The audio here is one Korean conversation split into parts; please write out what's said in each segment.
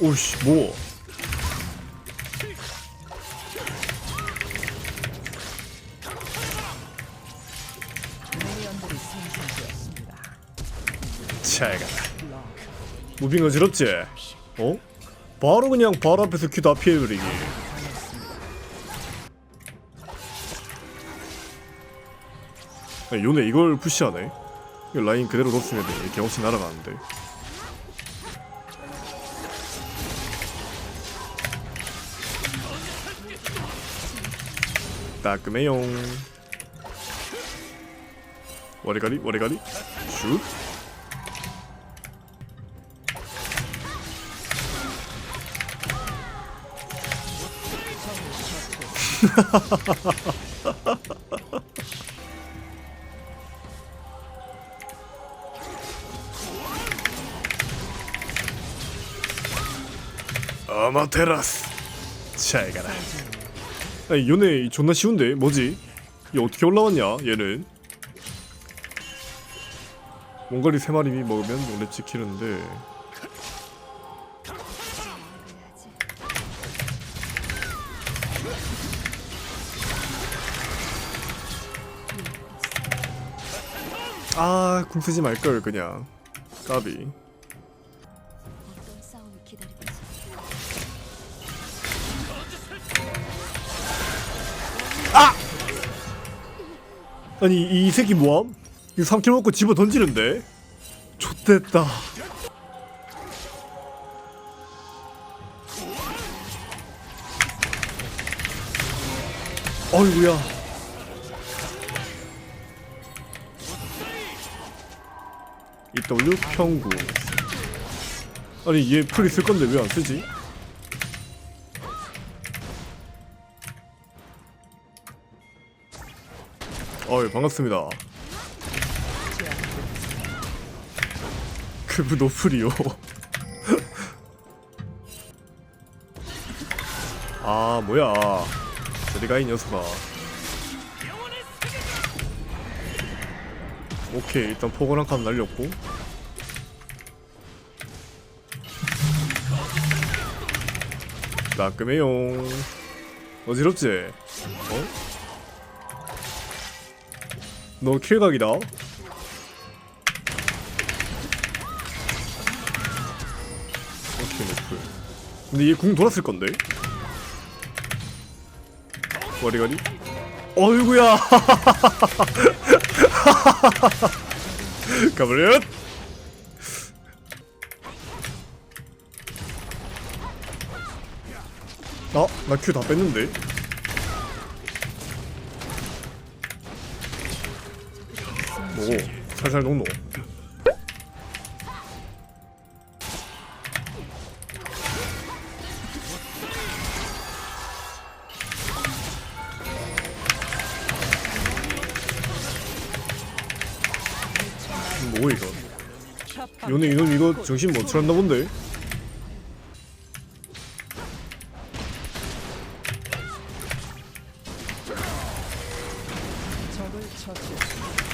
오씨 뭐 미니언들이 생성되었습니다. 잘 가라 무빙 어지럽지? 어? 바로 그냥 바로 앞에서 큐 다 피해버리기 야, 요네 이걸 푸시하네 라인 그대로 뒀으면 경험치 날아가는데 따끔해용 와리가리 와리가리 슛 아마테라스 잘 가라 아니 요네 존나 쉬운데? 뭐지? 얘 어떻게 올라왔냐 얘는? 몽골이 세 마리 먹으면 원래 지키는데. 아, 궁 쓰지 말걸 그냥. 까비 아니 이 새끼 뭐함? 이거 3킬 먹고 집어 던지는데? 좆됐다 어이구야 EW 평구 아니 얘 풀이 쓸 건데 왜 안 쓰지? 어이 반갑습니다. 그부 노플이요. 아 뭐야. 저리가 이 녀석아. 오케이 일단 포근 한칸 날렸고. 따끔해용. 어지럽지? 어? 너 킬각이다. 오케이 노플 근데 얘 궁 돌았을 건데? 와리가리 어이구야! 가버렸 아, 나 큐 다 뺐는데 오, 살살 녹노. 뭐 이거? 요네 이놈 이거 정신 못 차렸나 본데? 적을 처치했습니다.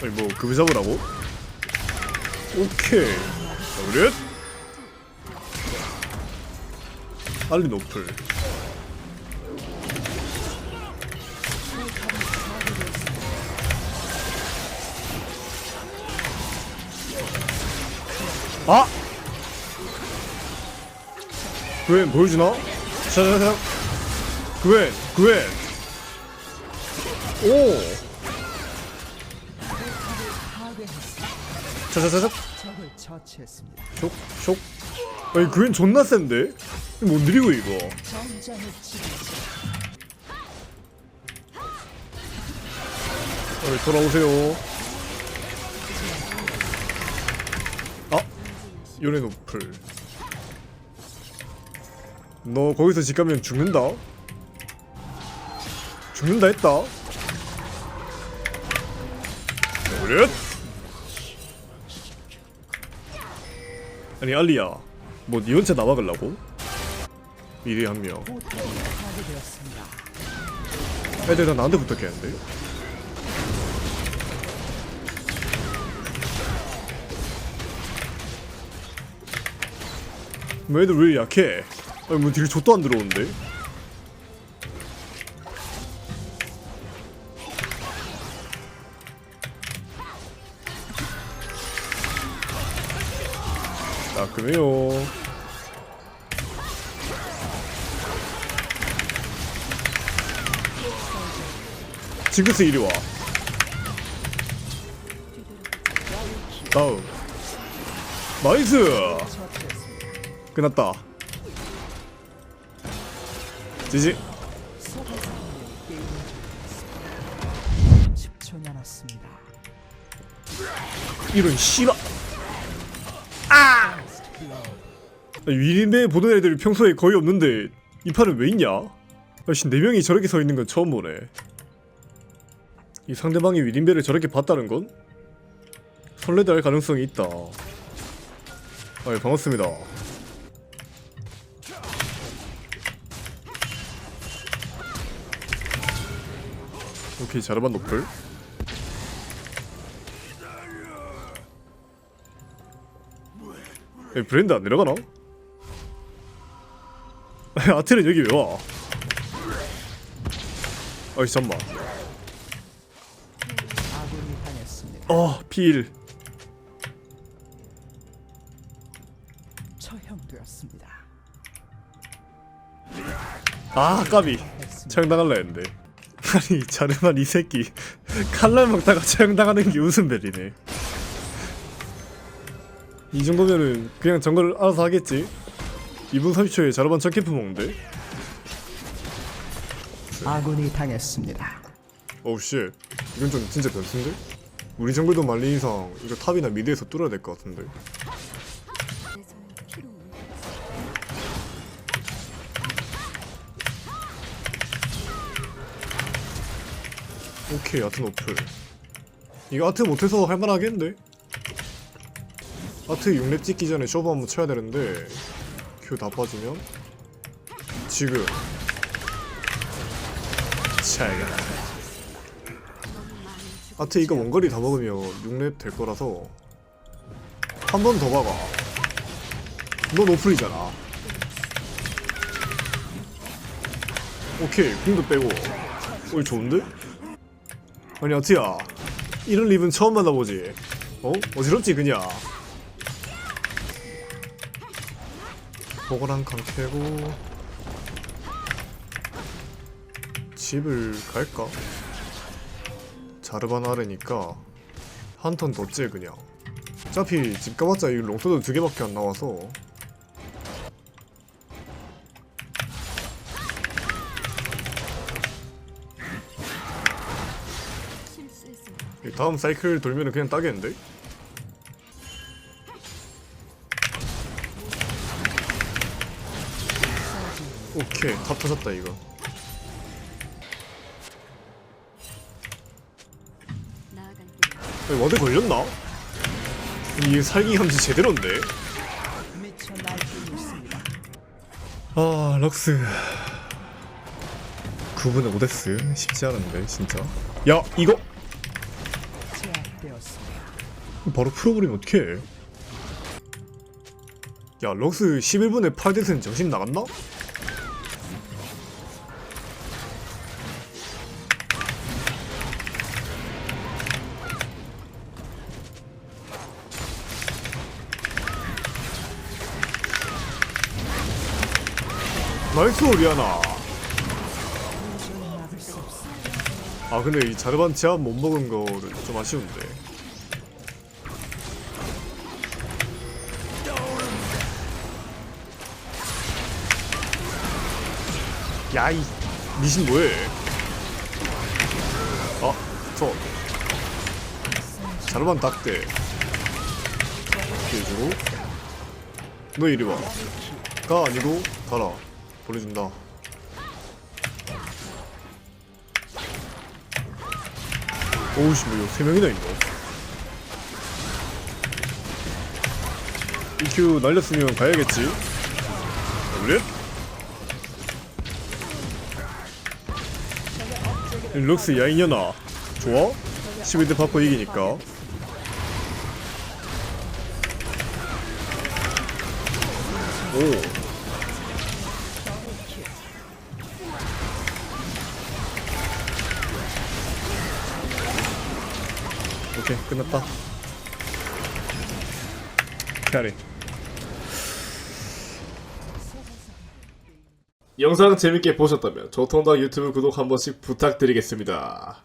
아니 뭐 급여 잡으라고? 오케이 자 그래 알리 노플 아! 그웬 보여주나? 자자자 그웬 그웬 오 자자자자 적을 처치했습니다. 쇽, 쇽. 아니 그엔 존나 센데? 못 느리고 이거 치르지. 빨리 돌아오세요 아! 요네 노플 너 거기서 집 가면 죽는다? 죽는다 했다 그래? 아니 알리야 뭐 니 혼자 나막으려고? 미리 한명. 애들 다 나한테 부탁했는데 뭐 애들 왜 약해? 아니 뭐딜 족도 안 들어오는데? 따끔해요 징크스 이리 와 다음 나이스. 끝났다 지지 게임을 종료했습니다. 10초 남았습니다. 이런 씨발 위림에 보던 애들이 평소에 거의 없는데 이 판은 왜 있냐? 아씨 네 명이 저렇게 서 있는 건 처음 보네. 이 상대방이 위림배를 저렇게 봤다는 건 설레다 할 가능성이 있다. 아, 예, 반갑습니다. 오케이, 자르반 노플. 에, 브랜드 안 내려가나? 아니, 아트는 여기 왜 와? 아이 잠만. 어, 필. 처형되었습니다. 아, 까비. 처형당할라 했는데. 아니, 자르만 이 새끼 칼날 먹다가 처형당하는 게 웃음벨이네. 이 정도면은 그냥 정글 알아서 하겠지. 2분 30초에 자르반 첫 캠프 먹는데. 아군이 당했습니다. 어우 씨. 이건 좀 진짜 변수인데? 우리 정글도 말린 이상 이거 탑이나 미드에서 뚫어야 될 것 같은데. 오케이 아트 노플 이거 아트 못해서 할만하겠는데? 아트 6렙 찍기 전에 쇼부 한번 쳐야 되는데 큐 다 빠지면 지금 차이가. 아트 이거 원거리 다 먹으면 6렙 될 거라서 한 번 더 박아 너 노플이잖아 오케이 궁도 빼고 오이 좋은데? 아니 아트야 이런 립은 처음 만나보지 어? 어지럽지 그냥 보고랑 강캐고 집을 갈까? 자르반 아래니까 한 턴 더째 그냥 어차피 집 가봤자 이 롱소드 두 개밖에 안 나와서 다음 사이클 돌면은 그냥 따겠는데? 오케이 탑 터졌다 이거. 아니, 와드 걸렸나? 이 살기 감지 제대로인데? 아 럭스 9분의 오데스 쉽지 않은데 진짜 야 이거. 바로 풀어버리면 어떡해 야 럭스 11분에 8데스는 정신 나갔나? 나이스 리아나. 아 근데 이 자르반 제압 못 먹은 거는 좀 아쉬운데. 야이 니신 뭐해? 아, 저. 자르반 닭대. 해주고. 너 이리 와 가 아니고 가라 보내준다 오우씨 뭐 이거 세 명이나 있네 EQ 날렸으면 가야겠지 그래? 룩스 야이년아 좋아? 12대 바꿔 이기니까 오. 오케이 끝났다. 캐리. 영상 재밌게 보셨다면 조통당 유튜브 구독 한 번씩 부탁드리겠습니다.